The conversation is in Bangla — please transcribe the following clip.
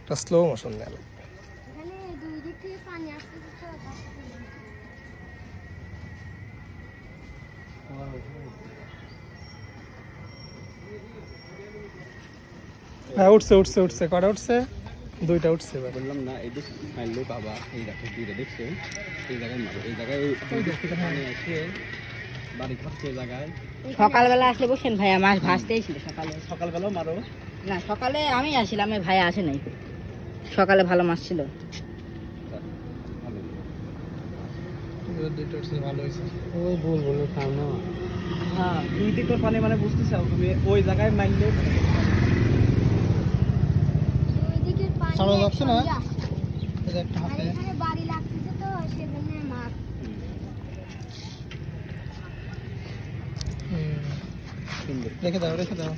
একটা স্লো মোশন গেল এখানে দুই দিক থেকে পানি আসতেছে তো তার সাথে হ্যাঁ উঠছে উঠছে উঠছে। কটা উঠছে? দুইটা উঠছে এবার। বললাম না এই দিক মারলে বাবা এই দেখো দুইটা দেখছ। এই জায়গায় মারো এই জায়গায় ওই দুই দিক থেকে পানি আসে। বাড়ি খাচ্ছে জায়গায়। সকালবেলা আসলে বসেন ভাইয়া মাছ ভাসতেই ছিল সকালে। সকালবেলাও মারো? না সকালে আমি আসছিলাম ভাইয়া আসে নাই। সকালে ভালো মাছ ছিল। ওই বল বলো খাও না। হ্যাঁ দুই দিকের পানি মানে বুঝতে চাও তুমি ওই জায়গায় পানি ছাড়া যাচ্ছে না? একটা হাতে। বাড়ি লাগতেছে তো সেজন্য রেখে দাও রেখে দাও